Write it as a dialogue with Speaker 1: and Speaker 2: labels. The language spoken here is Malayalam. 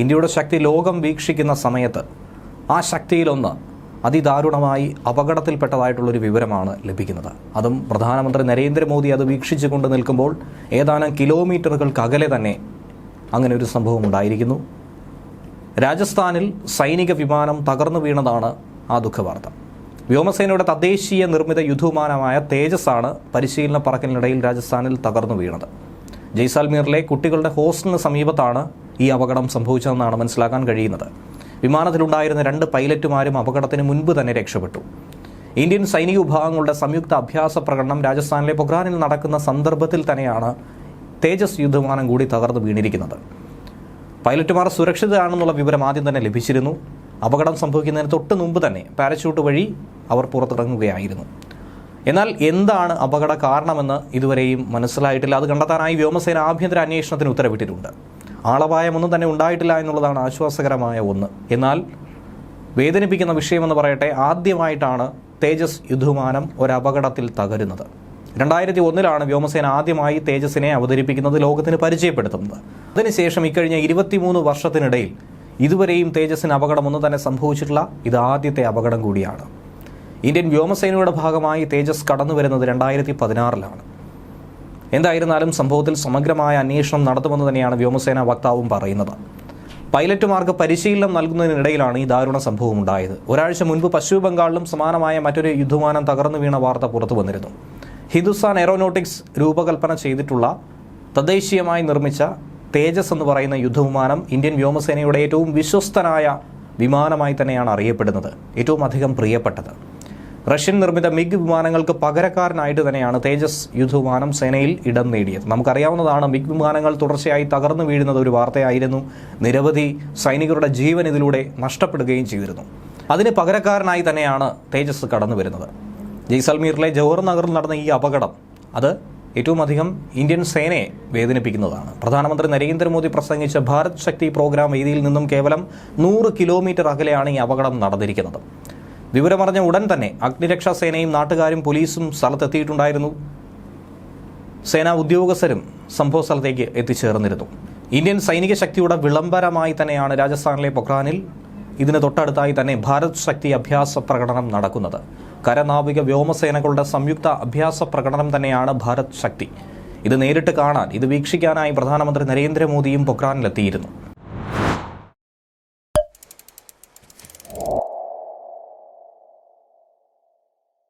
Speaker 1: ഇന്ത്യയുടെ ശക്തി ലോകം വീക്ഷിക്കുന്ന സമയത്ത് ആ ശക്തിയിലൊന്ന് അതിദാരുണമായി അപകടത്തിൽപ്പെട്ടതായിട്ടുള്ളൊരു വിവരമാണ് ലഭിക്കുന്നത്. അതും പ്രധാനമന്ത്രി നരേന്ദ്രമോദി അത് വീക്ഷിച്ചുകൊണ്ട് നിൽക്കുമ്പോൾ ഏതാനും കിലോമീറ്ററുകൾക്ക് അകലെ തന്നെ അങ്ങനെ ഒരു സംഭവം ഉണ്ടായിരിക്കുന്നു രാജസ്ഥാനിൽ സൈനിക വിമാനം തകർന്നു വീണതാണ് ആ ദുഃഖവാർത്ത. വ്യോമസേനയുടെ തദ്ദേശീയ നിർമ്മിത യുദ്ധവിമാനമായ തേജസ് ആണ് പരിശീലന പറക്കലിനിടയിൽ രാജസ്ഥാനിൽ തകർന്നു വീണത്. ജയ്സാൽമീറിലെ കുട്ടികളുടെ ഹോസ്റ്റലിന് സമീപത്താണ് ഈ അപകടം സംഭവിച്ചതെന്നാണ് മനസ്സിലാക്കാൻ കഴിയുന്നത്. വിമാനത്തിലുണ്ടായിരുന്ന രണ്ട് പൈലറ്റുമാരും അപകടത്തിന് മുൻപ് തന്നെ രക്ഷപ്പെട്ടു. ഇന്ത്യൻ സൈനിക വിഭാഗങ്ങളുടെ സംയുക്ത അഭ്യാസ പ്രകടനം രാജസ്ഥാനിലെ പൊഖ്രാനിൽ നടക്കുന്ന സന്ദർഭത്തിൽ തന്നെയാണ് തേജസ് യുദ്ധവിമാനം കൂടി തകർന്നു വീണിരിക്കുന്നത്. പൈലറ്റുമാർ സുരക്ഷിതരാണെന്നുള്ള വിവരം ആദ്യം തന്നെ ലഭിച്ചിരുന്നു. അപകടം സംഭവിക്കുന്നതിന് തൊട്ട് മുമ്പ് തന്നെ പാരച്യൂട്ട് വഴി അവർ പുറത്തിറങ്ങുകയായിരുന്നു. എന്നാൽ എന്താണ് അപകട കാരണമെന്ന് ഇതുവരെയും മനസ്സിലായിട്ടില്ല. അത് കണ്ടെത്താനായി വ്യോമസേന ആഭ്യന്തര അന്വേഷണത്തിന് ഉത്തരവിട്ടിട്ടുണ്ട്. ആളപായമൊന്നും തന്നെ ഉണ്ടായിട്ടില്ല എന്നുള്ളതാണ് ആശ്വാസകരമായ ഒന്ന്. എന്നാൽ വേദനിപ്പിക്കുന്ന വിഷയമെന്ന് പറയട്ടെ ആദ്യമായിട്ടാണ് തേജസ് യുദ്ധമാനം ഒരപകടത്തിൽ തകരുന്നത്. രണ്ടായിരത്തി ഒന്നിലാണ് വ്യോമസേന ആദ്യമായി തേജസിനെ അവതരിപ്പിക്കുന്നത് ലോകത്തിന് പരിചയപ്പെടുത്തുന്നത്. അതിനുശേഷം ഇക്കഴിഞ്ഞ ഇരുപത്തിമൂന്ന് വർഷത്തിനിടയിൽ ഇതുവരെയും തേജസിന് അപകടമൊന്നും തന്നെ സംഭവിച്ചിട്ടില്ല. ഇത് ആദ്യത്തെ അപകടം കൂടിയാണ്. ഇന്ത്യൻ വ്യോമസേനയുടെ ഭാഗമായി തേജസ് കടന്നു വരുന്നത് രണ്ടായിരത്തി പതിനാറിലാണ് എന്തായിരുന്നാലും സംഭവത്തിൽ സമഗ്രമായ അന്വേഷണം നടത്തുമെന്ന് തന്നെയാണ് വ്യോമസേനാ വക്താവും പറയുന്നത്. പൈലറ്റുമാർക്ക് പരിശീലനം നൽകുന്നതിനിടയിലാണ് ഈ ദാരുണ സംഭവം ഉണ്ടായത്. ഒരാഴ്ച മുൻപ് പശ്ചിമ ബംഗാളിലും സമാനമായ മറ്റൊരു യുദ്ധവിമാനം തകർന്നു വീണ വാർത്ത പുറത്തു വന്നിരുന്നു. ഹിന്ദുസ്ഥാൻ എയറോനോട്ടിക്സ് രൂപകൽപ്പന ചെയ്തിട്ടുള്ള തദ്ദേശീയമായി നിർമ്മിച്ച തേജസ് എന്ന് പറയുന്ന യുദ്ധവിമാനം ഇന്ത്യൻ വ്യോമസേനയുടെ ഏറ്റവും വിശ്വസ്തനായ വിമാനമായി തന്നെയാണ് അറിയപ്പെടുന്നത്. ഏറ്റവും അധികം പ്രിയപ്പെട്ടത്. റഷ്യൻ നിർമ്മിത മിഗ് വിമാനങ്ങൾക്ക് പകരക്കാരനായിട്ട് തന്നെയാണ് തേജസ് യുദ്ധവിമാനം സേനയിൽ ഇടം നേടിയത്. നമുക്കറിയാവുന്നതാണ് മിഗ് വിമാനങ്ങൾ തുടർച്ചയായി തകർന്നു വീഴുന്നത് ഒരു വാർത്തയായിരുന്നു. നിരവധി സൈനികരുടെ ജീവൻ ഇതിലൂടെ നഷ്ടപ്പെടുകയും ചെയ്തിരുന്നു. അതിന് പകരക്കാരനായി തന്നെയാണ് തേജസ് കടന്നു വരുന്നത്. ജയ്സൽമീറിലെ ജവഹർ നഗറിൽ നടന്ന ഈ അപകടം അത് ഏറ്റവും അധികം ഇന്ത്യൻ സേനയെ വേദനിപ്പിക്കുന്നതാണ്. പ്രധാനമന്ത്രി നരേന്ദ്രമോദി പ്രസംഗിച്ച ഭാരത് ശക്തി പ്രോഗ്രാം വേദിയിൽ നിന്നും കേവലം നൂറ് കിലോമീറ്റർ അകലെയാണ് ഈ അപകടം നടന്നിരിക്കുന്നത്. വിവരമറിഞ്ഞ ഉടൻ തന്നെ അഗ്നിരക്ഷാ സേനയും നാട്ടുകാരും പോലീസും സ്ഥലത്തെത്തിയിട്ടുണ്ടായിരുന്നു. സേനാ ഉദ്യോഗസ്ഥരും സംഭവ സ്ഥലത്തേക്ക് എത്തിച്ചേർന്നിരുന്നു. ഇന്ത്യൻ സൈനിക ശക്തിയുടെ വിളംബരമായി തന്നെയാണ് രാജസ്ഥാനിലെ പൊഖ്രാനിൽ ഇതിന് തൊട്ടടുത്തായി തന്നെ ഭാരത് ശക്തി അഭ്യാസ പ്രകടനം നടക്കുന്നത്. കരനാവിക വ്യോമസേനകളുടെ സംയുക്ത അഭ്യാസ പ്രകടനം തന്നെയാണ് ഭാരത് ശക്തി. ഇത് നേരിട്ട് കാണാൻ ഇത് വീക്ഷിക്കാനായി പ്രധാനമന്ത്രി നരേന്ദ്രമോദിയും പൊഖ്രാനിലെത്തിയിരുന്നു